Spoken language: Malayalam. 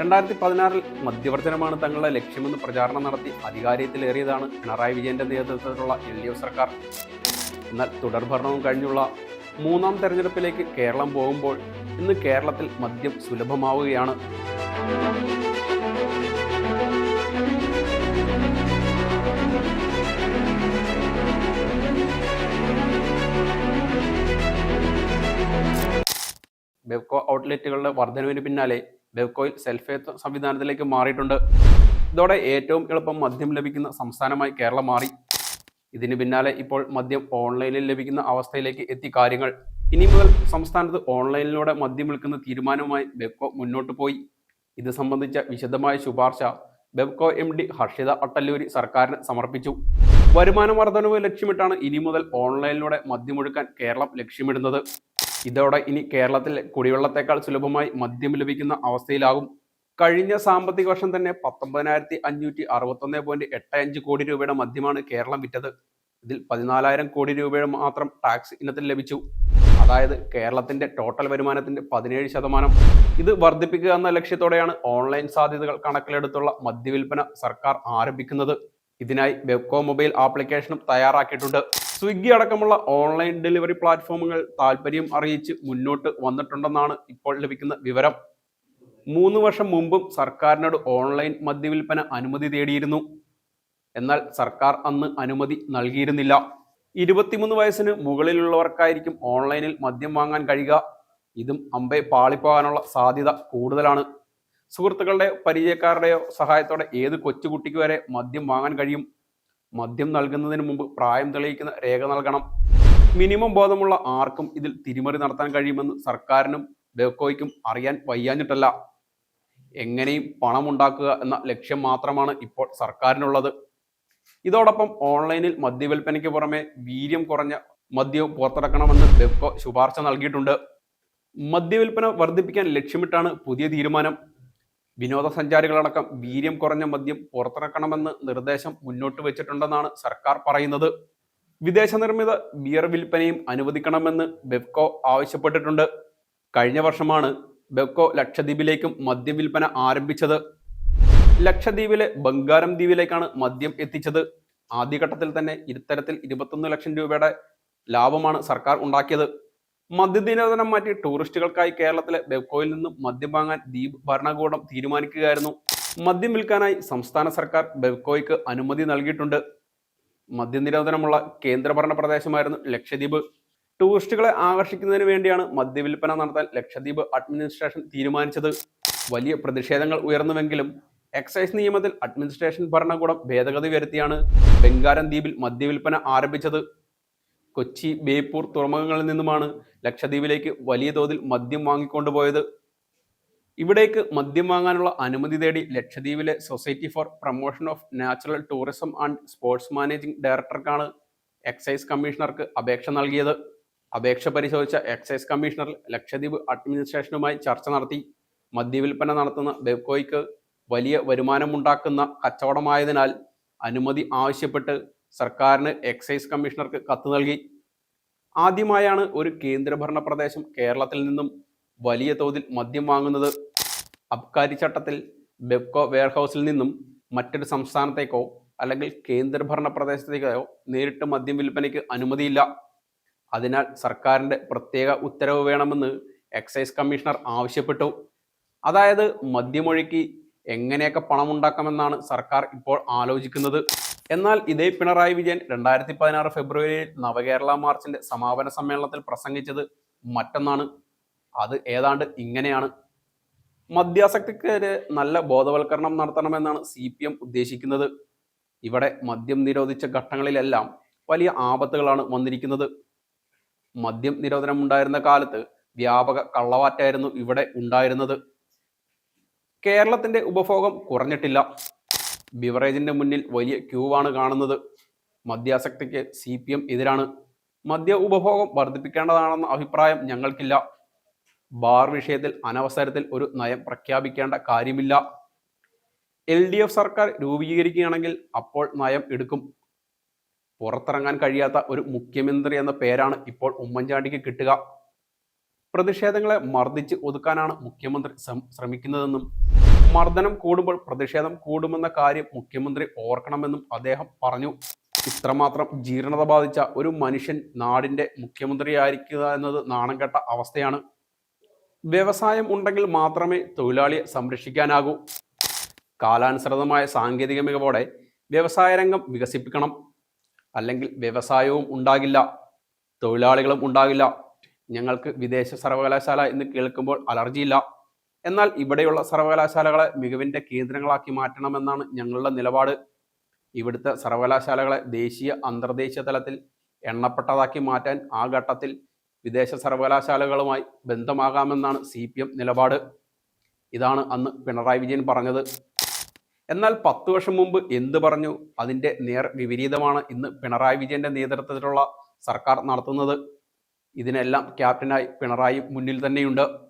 രണ്ടായിരത്തി പതിനാറിൽ മധ്യവർത്തനമാണ് തങ്ങളുടെ ലക്ഷ്യമെന്ന് പ്രചാരണം നടത്തി അധികാരത്തിലേറിയതാണ് പിണറായി വിജയന്റെ നേതൃത്വത്തിലുള്ള എൽ ഡി എഫ് സർക്കാർ. എന്നാൽ തുടർഭരണവും കഴിഞ്ഞുള്ള മൂന്നാം തെരഞ്ഞെടുപ്പിലേക്ക് കേരളം പോകുമ്പോൾ ഇന്ന് കേരളത്തിൽ മദ്യം സുലഭമാവുകയാണ്. ബെവ്കോ ഔട്ട്ലെറ്റുകളുടെ വർധനവിന് പിന്നാലെ ബെവ്കോയിൽ സെൽഫ് സംവിധാനത്തിലേക്ക് മാറിയിട്ടുണ്ട്. ഇതോടെ ഏറ്റവും എളുപ്പം മദ്യം ലഭിക്കുന്ന സംസ്ഥാനമായി കേരളം മാറി. ഇതിന് പിന്നാലെ ഇപ്പോൾ മദ്യം ഓൺലൈനിൽ ലഭിക്കുന്ന അവസ്ഥയിലേക്ക് എത്തി കാര്യങ്ങൾ. ഇനി മുതൽ സംസ്ഥാനത്ത് ഓൺലൈനിലൂടെ മദ്യം വിൽക്കുന്ന തീരുമാനവുമായി ബെവ്കോ മുന്നോട്ട് പോയി. ഇത് സംബന്ധിച്ച വിശദമായ ശുപാർശ ബെവ്കോ എം ഡി ഹർഷിത അട്ടല്ലൂരി സർക്കാരിന് സമർപ്പിച്ചു. വരുമാന വർധനവ് ലക്ഷ്യമിട്ടാണ് ഇനി മുതൽ ഓൺലൈനിലൂടെ മദ്യമൊഴുക്കാൻ കേരളം ലക്ഷ്യമിടുന്നത്. ഇതോടെ ഇനി കേരളത്തിൽ കുടിവെള്ളത്തേക്കാൾ സുലഭമായി മദ്യം ലഭിക്കുന്ന അവസ്ഥയിലാകും. കഴിഞ്ഞ സാമ്പത്തിക വർഷം തന്നെ പത്തൊമ്പതിനായിരത്തി അഞ്ഞൂറ്റി അറുപത്തൊന്ന് പോയിന്റ് എട്ട് അഞ്ച് കോടി രൂപയുടെ മദ്യമാണ് കേരളം വിറ്റത്. ഇതിൽ പതിനാലായിരം കോടി രൂപയുടെ മാത്രം ടാക്സ് ഇനത്തിൽ ലഭിച്ചു. അതായത് കേരളത്തിന്റെ ടോട്ടൽ വരുമാനത്തിന്റെ പതിനേഴ് ശതമാനം. ഇത് വർദ്ധിപ്പിക്കുക എന്ന ലക്ഷ്യത്തോടെയാണ് ഓൺലൈൻ സാധ്യതകൾ കണക്കിലെടുത്തുള്ള മദ്യവിൽപ്പന സർക്കാർ ആരംഭിക്കുന്നത്. ഇതിനായി വെബ്കോ മൊബൈൽ ആപ്ലിക്കേഷനും തയ്യാറാക്കിയിട്ടുണ്ട്. സ്വിഗ്ഗി അടക്കമുള്ള ഓൺലൈൻ ഡെലിവറി പ്ലാറ്റ്ഫോമുകൾ താല്പര്യം അറിയിച്ച് മുന്നോട്ട് വന്നിട്ടുണ്ടെന്നാണ് ഇപ്പോൾ ലഭിക്കുന്ന വിവരം. മൂന്ന് വർഷം മുമ്പും സർക്കാരിനോട് ഓൺലൈൻ മദ്യവിൽപ്പന അനുമതി തേടിയിരുന്നു. എന്നാൽ സർക്കാർ അന്ന് അനുമതി നൽകിയിരുന്നില്ല. ഇരുപത്തിമൂന്ന് വയസ്സിന് മുകളിലുള്ളവർക്കായിരിക്കും ഓൺലൈനിൽ മദ്യം വാങ്ങാൻ കഴിയുക. ഇതും അമ്പെ പാളിപ്പോകാനുള്ള സാധ്യത കൂടുതലാണ്. സുഹൃത്തുക്കളുടെയോ പരിചയക്കാരുടെയോ സഹായത്തോടെ ഏത് കൊച്ചുകുട്ടിക്ക് വരെ മദ്യം വാങ്ങാൻ കഴിയും? മദ്യം നൽകുന്നതിന് മുമ്പ് പ്രായം തെളിയിക്കുന്ന രേഖ നൽകണം. മിനിമം ബോധമുള്ള ആർക്കും ഇതിൽ തിരിമറി നടത്താൻ കഴിയുമെന്ന് സർക്കാരിനും ബെക്കോയ്ക്കും അറിയാൻ വയ്യാഞ്ഞിട്ടല്ല. എങ്ങനെയും പണമുണ്ടാക്കുക എന്ന ലക്ഷ്യം മാത്രമാണ് ഇപ്പോൾ സർക്കാരിനുള്ളത്. ഇതോടൊപ്പം ഓൺലൈനിൽ മദ്യവിൽപ്പനയ്ക്ക് പുറമെ വീര്യം കുറഞ്ഞ മദ്യവും പുറത്തിറക്കണമെന്ന് ബെക്കോ ശുപാർശ നൽകിയിട്ടുണ്ട്. മദ്യവിൽപ്പന വർദ്ധിപ്പിക്കാൻ ലക്ഷ്യമിട്ടാണ് പുതിയ തീരുമാനം. വിനോദസഞ്ചാരികളടക്കം വീര്യം കുറഞ്ഞ മദ്യം പുറത്തിറക്കണമെന്ന് നിർദ്ദേശം മുന്നോട്ട് വെച്ചിട്ടുണ്ടെന്നാണ് സർക്കാർ പറയുന്നത്. വിദേശ നിർമ്മിത ബിയർ വിൽപ്പനയും അനുവദിക്കണമെന്ന് ബെവ്കോ ആവശ്യപ്പെട്ടിട്ടുണ്ട്. കഴിഞ്ഞ വർഷമാണ് ബെവ്കോ ലക്ഷദ്വീപിലേക്കും മദ്യം വിൽപ്പന ആരംഭിച്ചത്. ലക്ഷദ്വീപിലെ ബംഗാരം ദ്വീപിലേക്കാണ് മദ്യം എത്തിച്ചത്. ആദ്യഘട്ടത്തിൽ തന്നെ ഇത്തരത്തിൽ ഇരുപത്തൊന്ന് ലക്ഷം രൂപയുടെ ലാഭമാണ് സർക്കാർ ഉണ്ടാക്കിയത്. മദ്യനിരോധനം മാറ്റി ടൂറിസ്റ്റുകൾക്കായി കേരളത്തിലെ ബെവ്കോയിൽ നിന്നും മദ്യം വാങ്ങാൻ ദ്വീപ് ഭരണകൂടം തീരുമാനിക്കുകയായിരുന്നു. മദ്യം വിൽക്കാനായി സംസ്ഥാന സർക്കാർ ബെവ്കോയ്ക്ക് അനുമതി നൽകിയിട്ടുണ്ട്. മദ്യനിരോധനമുള്ള കേന്ദ്രഭരണ പ്രദേശമായിരുന്നു ലക്ഷദ്വീപ്. ടൂറിസ്റ്റുകളെ ആകർഷിക്കുന്നതിന് വേണ്ടിയാണ് മദ്യവിൽപ്പന നടത്താൻ ലക്ഷദ്വീപ് അഡ്മിനിസ്ട്രേഷൻ തീരുമാനിച്ചത്. വലിയ പ്രതിഷേധങ്ങൾ ഉയർന്നുവെങ്കിലും എക്സൈസ് നിയമത്തിൽ അഡ്മിനിസ്ട്രേഷൻ ഭരണകൂടം ഭേദഗതി വരുത്തിയാണ് ബംഗാരം ദ്വീപിൽ മദ്യവിൽപ്പന ആരംഭിച്ചത്. കൊച്ചി ബേപ്പൂർ തുറമുഖങ്ങളിൽ നിന്നുമാണ് ലക്ഷദ്വീപിലേക്ക് വലിയ തോതിൽ മദ്യം വാങ്ങിക്കൊണ്ടുപോയത് ഇവിടേക്ക് മദ്യം വാങ്ങാനുള്ള അനുമതി തേടി ലക്ഷദ്വീപിലെ society for promotion of natural tourism and sports managing ഡയറക്ടർക്കാണ് excise കമ്മീഷണർക്ക് അപേക്ഷ നൽകിയത്. അപേക്ഷ പരിശോധിച്ച എക്സൈസ് കമ്മീഷണർ ലക്ഷദ്വീപ് അഡ്മിനിസ്ട്രേഷനുമായി ചർച്ച നടത്തി. മദ്യവിൽപ്പന നടത്തുന്ന ബെവ്കോയ്ക്ക് വലിയ വരുമാനമുണ്ടാക്കുന്ന കച്ചവടമായതിനാൽ അനുമതി ആവശ്യപ്പെട്ട് സർക്കാരിന് എക്സൈസ് കമ്മീഷണർക്ക് കത്ത് നൽകി. ആദ്യമായാണ് ഒരു കേന്ദ്രഭരണ പ്രദേശം കേരളത്തിൽ നിന്നും വലിയ തോതിൽ മദ്യം വാങ്ങുന്നത്. അബ്കാരി ചട്ടത്തിൽ ബെപ്കോ വെയർഹൗസിൽ നിന്നും മറ്റൊരു സംസ്ഥാനത്തേക്കോ അല്ലെങ്കിൽ കേന്ദ്രഭരണ പ്രദേശത്തേക്കോ നേരിട്ട് മദ്യം വിൽപ്പനയ്ക്ക് അനുമതിയില്ല. അതിനാൽ സർക്കാരിന്റെ പ്രത്യേക ഉത്തരവ് വേണമെന്ന് എക്സൈസ് കമ്മീഷണർ ആവശ്യപ്പെട്ടു. അതായത് മദ്യമൊഴുക്കി എങ്ങനെയൊക്കെ പണമുണ്ടാക്കാമെന്നാണ് സർക്കാർ ഇപ്പോൾ ആലോചിക്കുന്നത്. എന്നാൽ ഇതേ പിണറായി വിജയൻ രണ്ടായിരത്തി പതിനാറ് ഫെബ്രുവരിയിൽ നവകേരള മാർച്ചിന്റെ സമാപന സമ്മേളനത്തിൽ പ്രസംഗിച്ചത് മറ്റൊന്നാണ്. അത് ഏതാണ്ട് ഇങ്ങനെയാണ്. മദ്യാസക്തിക്കെതിരെ നല്ല ബോധവൽക്കരണം നടത്തണമെന്നാണ് സി പി എം ഉദ്ദേശിക്കുന്നത്. ഇവിടെ മദ്യം നിരോധിച്ച ഘട്ടങ്ങളിലെല്ലാം വലിയ ആപത്തുകളാണ് വന്നിരിക്കുന്നത്. മദ്യം നിരോധനം ഉണ്ടായിരുന്ന കാലത്ത് വ്യാപക കള്ളവാറ്റായിരുന്നു ഇവിടെ ഉണ്ടായിരുന്നത്. കേരളത്തിന്റെ ഉപഭോഗം കുറഞ്ഞിട്ടില്ല. ബിവറേജിന്റെ മുന്നിൽ വലിയ ക്യൂവാണ് കാണുന്നത്. മദ്യാസക്തിക്ക് സി പി എം എതിരാണ്. മദ്യ ഉപഭോഗം വർദ്ധിപ്പിക്കേണ്ടതാണെന്ന അഭിപ്രായം ഞങ്ങൾക്കില്ല. ബാർ വിഷയത്തിൽ അനവസരത്തിൽ ഒരു നയം പ്രഖ്യാപിക്കേണ്ട കാര്യമില്ല. എൽ ഡി എഫ് സർക്കാർ രൂപീകരിക്കുകയാണെങ്കിൽ അപ്പോൾ നയം എടുക്കും. പുറത്തിറങ്ങാൻ കഴിയാത്ത ഒരു മുഖ്യമന്ത്രി എന്ന പേരാണ് ഇപ്പോൾ ഉമ്മൻചാണ്ടിക്ക് കിട്ടുക. പ്രതിഷേധങ്ങളെ മർദ്ദിച്ച് ഒതുക്കാനാണ് മുഖ്യമന്ത്രി ശ്രമിക്കുന്നതെന്നും മർദ്ദനം കൂടുമ്പോൾ പ്രതിഷേധം കൂടുമെന്ന കാര്യം മുഖ്യമന്ത്രി ഓർക്കണമെന്നും അദ്ദേഹം പറഞ്ഞു. ഇത്രമാത്രം ജീർണത ബാധിച്ച ഒരു മനുഷ്യൻ നാടിന്റെ മുഖ്യമന്ത്രിയായിരിക്കുക എന്നത് നാണം കെട്ട അവസ്ഥയാണ്. വ്യവസായം ഉണ്ടെങ്കിൽ മാത്രമേ തൊഴിലാളിയെ സംരക്ഷിക്കാനാകൂ. കാലാനുസൃതമായ സാങ്കേതിക മികവോടെ വ്യവസായ രംഗം വികസിപ്പിക്കണം. അല്ലെങ്കിൽ വ്യവസായവും ഉണ്ടാകില്ല. തൊഴിലാളികളും ഉണ്ടാകില്ല. ഞങ്ങൾക്ക് വിദേശ സർവകലാശാല എന്ന് കേൾക്കുമ്പോൾ അലർജിയില്ല. എന്നാൽ ഇവിടെയുള്ള സർവകലാശാലകളെ മികവിന്റെ കേന്ദ്രങ്ങളാക്കി മാറ്റണമെന്നാണ് ഞങ്ങളുടെ നിലപാട്. ഇവിടുത്തെ സർവകലാശാലകളെ ദേശീയ അന്തർദേശീയ തലത്തിൽ എണ്ണപ്പെട്ടതാക്കി മാറ്റാൻ ആ ഘട്ടത്തിൽ വിദേശ സർവകലാശാലകളുമായി ബന്ധമാകാമെന്നാണ് സി പി എം നിലപാട്. ഇതാണ് അന്ന് പിണറായി വിജയൻ പറഞ്ഞത്. എന്നാൽ പത്തു വർഷം മുമ്പ് എന്ത് പറഞ്ഞു? അതിന്റെ നേർ വിപരീതമാണ് ഇന്ന് പിണറായി വിജയന്റെ നേതൃത്വത്തിലുള്ള സർക്കാർ നടത്തുന്നത്. ഇതിനെല്ലാം ക്യാപ്റ്റനായി പിണറായി മുന്നിൽ തന്നെയുണ്ട്.